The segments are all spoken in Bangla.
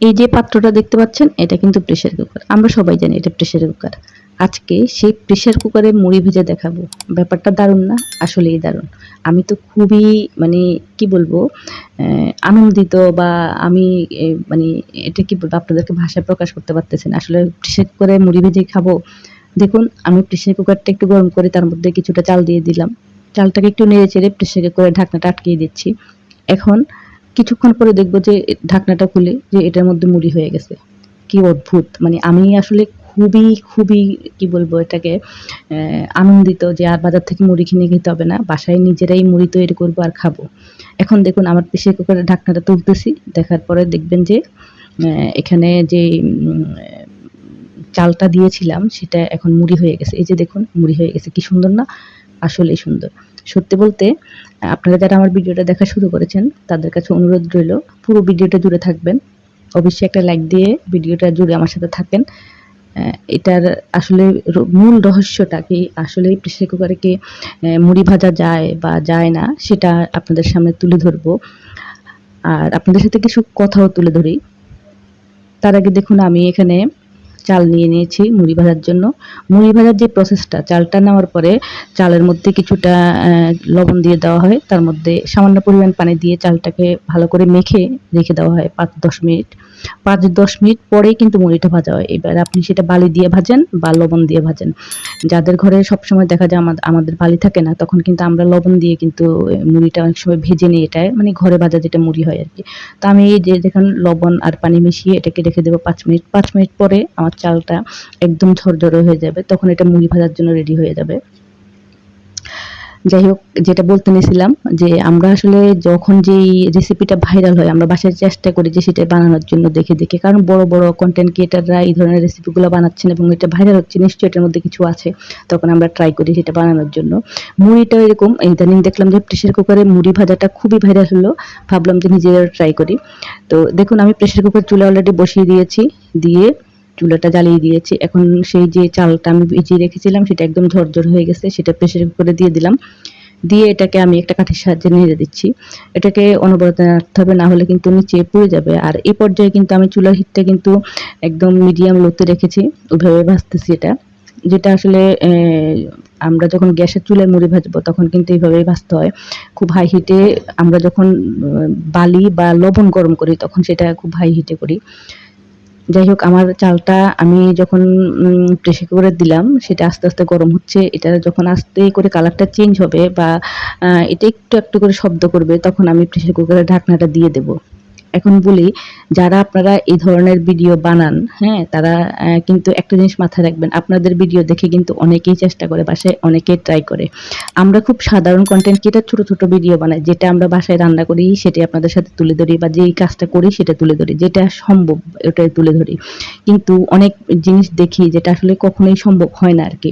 এই যে পাত্রটা দেখতে পাচ্ছেন, এটা কিন্তু প্রেশার কুকার আমরা সবাই জানি এটা প্রেশার কুকার আজকে সেই প্রেসার কুকারে মুড়ি ভেজে দেখাবো। ব্যাপারটা দারুণ না? আসলেই দারুণ। আমি তো খুবই মানে কি বলব আনন্দিত বা আমি মানে এটা কি বলব, আপনাদেরকে ভাষায় প্রকাশ করতে পারতেছি না। আসলে প্রেসার কুকারে মুড়ি ভেজে খাব। দেখুন, আমি প্রেসার কুকারটা একটু গরম করে তার মধ্যে কিছুটা চাল দিয়ে দিলাম। চালটাকে একটু নেড়ে চেড়ে প্রেসার কুকারে ঢাকনাটা আটকিয়ে দিচ্ছি। এখন কিছুক্ষণ পরে দেখব যে ঢাকনাটা খুলে যে এটার মধ্যে মুড়ি হয়ে গেছে। কি অদ্ভুত! মানে আমি আসলে খুবই খুবই, কি বলব এটাকে আনন্দিত যে আর বাজার থেকে মুড়ি কিনে খেতে হবে না, বাসায় নিজেরাই মুড়ি তৈরি করব আর খাব। এখন দেখুন, আমার প্রেসার কুকারের ঢাকনাটা তুলতেছি, দেখার পরে দেখবেন যে এখানে যে চালটা দিয়েছিলাম, সেটা এখন মুড়ি হয়ে গেছে। এই যে দেখুন, মুড়ি হয়ে গেছে। কি সুন্দর না? আসলেই সুন্দর। সত্যি বলতে আপনারা যারা আমার ভিডিওটা দেখা শুরু করেছেন, তাদের কাছে অনুরোধ রইল, পুরো ভিডিওটা জুড়ে থাকবেন। অবশ্যই একটা লাইক দিয়ে ভিডিওটা জুড়ে আমার সাথে থাকেন। এটার আসলে মূল রহস্যটা কি, আসলে প্রেসার কুকারে কি মুড়ি ভাজা যায় বা যায় না, সেটা আপনাদের সামনে তুলে ধরবো। আর আপনাদের সাথে কিছু কথাও তুলে ধরি। তার আগে দেখুন, আমি এখানে চাল নিয়ে নিয়েছি মুড়ি ভাজার জন্য। মুড়ি ভাজার যে প্রসেসটা চালটা নেওয়ার পরে চালের মধ্যে কিছুটা লবণ দিয়ে দেওয়া হয়। তার মধ্যে সামান্য পরিমাণ পানি দিয়ে চালটাকে ভালো করে মেখে রেখে দেওয়া হয় পাঁচ দশ মিনিট। পাঁচ দশ মিনিট পরেই কিন্তু মুড়িটা ভাজা হয়। এবার আপনি সেটা বালি দিয়ে ভাজেন বা লবণ দিয়ে ভাজেন। যাদের ঘরে সবসময় দেখা যায় আমাদের আমাদের বালি থাকে না, তখন কিন্তু আমরা লবণ দিয়ে কিন্তু মুড়িটা অনেক সময় ভেজে নিই এটায় মানে ঘরে ভাজা যেটা মুড়ি হয় আর কি তো আমি এই যে দেখুন লবণ আর পানি মিশিয়ে এটাকে রেখে দেবো পাঁচ মিনিট। পাঁচ মিনিট পরে আমার চালটা একদম ঝরঝরে হয়ে যাবে, তখন এটা মুড়ি ভাজার জন্য রেডি হয়ে যাবে। যাই হোক, যেটা বলতে নিয়েছিলাম যে আমরা আসলে যখন যেই রেসিপিটা ভাইরাল হয়, আমরা বাসায় চেষ্টা করি যে সেটা বানানোর জন্য দেখে দেখে। কারণ বড় বড় কন্টেন্ট ক্রিয়েটাররা এই ধরনের রেসিপিগুলো বানাচ্ছেন এবং এটা ভাইরাল হচ্ছে, নিশ্চয়ই এটার মধ্যে কিছু আছে। তখন আমরা ট্রাই করি সেটা বানানোর জন্য। মুড়িটা এরকম, ইদানিং দেখলাম যে প্রেশার কুকারে মুড়ি ভাজাটা খুবই ভাইরাল হলো। ভাবলাম যে নিজেরা ট্রাই করি। তো দেখুন, আমি প্রেশার কুকার চুলা অলরেডি বসিয়ে দিয়েছি। দিয়ে চুলাটা জ্বালিয়ে দিয়েছি। এখন সেই যে চালটা আমি ভিজিয়ে রেখেছিলাম, সেটা একদম ঝরঝর হয়ে গেছে, সেটা প্রেশার কুকারে দিয়ে দিলাম। দিয়ে এটাকে আমি একটা কাঠের সাহায্যে নেড়ে দিচ্ছি। এটাকে অনবরত রাখতে হবে, না হলে কিন্তু নিচে পুড়ে যাবে। আর এই পর্যায়ে কিন্তু আমি চুলার হিটটা কিন্তু একদম মিডিয়াম লোতে রেখেছি, ওইভাবে ভাজতেছি এটা। যেটা আসলে আমরা যখন গ্যাসের চুলায় মুড়ি ভাজবো, তখন কিন্তু এইভাবেই ভাজতে হয়। খুব হাই হিটে আমরা যখন বালি বা লবণ গরম করি, তখন সেটা খুব হাই হিটে করি। যাই হোক, আমার চালটা আমি যখন প্রেসার করে দিলাম, সেটা আস্তে আস্তে গরম হচ্ছে। এটা যখন আস্তে করে কালারটা চেঞ্জ হবে বা এটা একটু একটু করে শব্দ করবে, তখন আমি প্রেসার কুকারের ঢাকনাটা দিয়ে দেব। এখন বলি, যারা আপনারা এই ধরনের ভিডিও বানান হ্যাঁ তারা কিন্তু একটা জিনিস মাথায় রাখবেন, আপনাদের ভিডিও দেখে কিন্তু অনেকেই চেষ্টা করে, বাসায় অনেকেই ট্রাই করে। আমরা খুব সাধারণ কন্টেন্ট ক্রিয়েটার ছোট ছোট ভিডিও বানাই, যেটা আমরা বাসায় রান্না করি, সেটাই আপনাদের সাথে তুলে ধরি, বা যেই কাজটা করি, সেটা তুলে ধরি, যেটা সম্ভব, ওটাই তুলে ধরি। কিন্তু অনেক জিনিস দেখি, যেটা আসলে কখনোই সম্ভব হয় না আর কি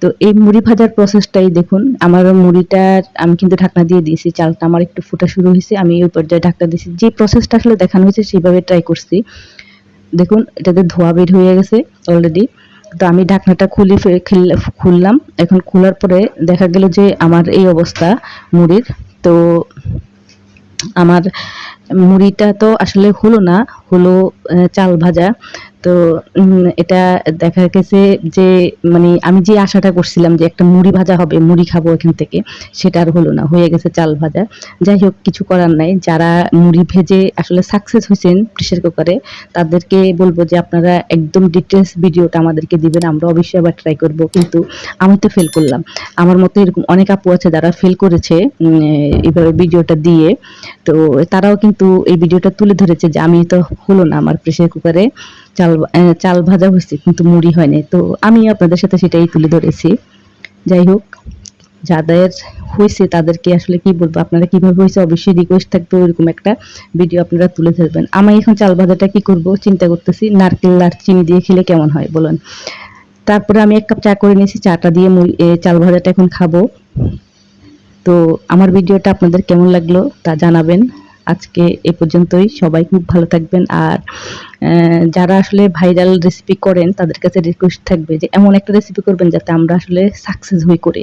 তো এই মুড়ি ভাজার প্রসেসটাই দেখুন, আমার মুড়িটা আমি কিন্তু ঢাকনা দিয়ে দিয়েছি, চালটা আমার একটু ফোটা শুরু হয়েছে, আমি ওই পর্যায়ে ঢাকনা দিয়েছি। যে প্রসেসটা আসলে দেখানো হয়েছে, সেইভাবে ট্রাই করছি। দেখুন, এটাতে ধোয়া বের হয়ে গেছে অলরেডি তো আমি ঢাকনাটা খুলে খুললাম। এখন খোলার পরে দেখা গেল যে আমার এই অবস্থা মুড়ির। তো আমার মুড়িটা তো আসলে হলো না, হলো চাল ভাজা। তো এটা দেখা গেছে যে মানে আমি যে আশাটা করছিলাম যে একটা মুড়ি ভাজা হবে, মুড়ি খাব এখান থেকে, সেটা আর হলো না, হয়ে গেছে চাল ভাজা। যাই হোক, কিছু করার নাই। যারা মুড়ি ভেজে আসলে সাকসেস হয়েছেন প্রেশার কুকারে তাদেরকে বলব যে আপনারা একদম ডিটেলস ভিডিওটা আমাদেরকে দিবেন, আমরা অবশ্যই আবার ট্রাই করব। কিন্তু আমি তো ফেল করলাম। আমার মতো এরকম অনেক আপু আছে যারা ফেল করেছে এইভাবে ভিডিওটা দিয়ে। তো তারাও কিন্তু এই ভিডিওটা তুলে ধরেছে যে আমি তো হলো না আমার প্রেশার কুকারে চাল চাল ভাজা হয়েছে, কিন্তু মুড়ি হয়নি তো আমি আপনাদের সাথে সেটাই তুলে ধরেছি। যাই হোক, যাদের হয়েছে তাদেরকে আসলে কি বলব, আপনারা কীভাবে হয়েছে অবশ্যই রিকোয়েস্ট থাকবে, ওইরকম একটা ভিডিও আপনারা তুলে ধরবেন। আমি এখন চাল ভাজাটা কি করব, চিন্তা করতেছি, নারকেল আর চিনি দিয়ে খেলে কেমন হয়, বলুন। তারপরে আমি এক কাপ চা করে নিয়েছি, চাটা দিয়ে চাল ভাজাটা এখন খাব। তো আমার ভিডিওটা আপনাদের কেমন লাগল তা জানাবেন। আজকে এ পর্যন্তই। সবাই খুব ভালো থাকবেন আর যারা আসলে ভাইরাল রেসিপি করেন, তাদের কাছে রিকোয়েস্ট থাকবে যে, এমন একটা রেসিপি করবেন যাতে আমরা আসলে সাকসেস হই করে।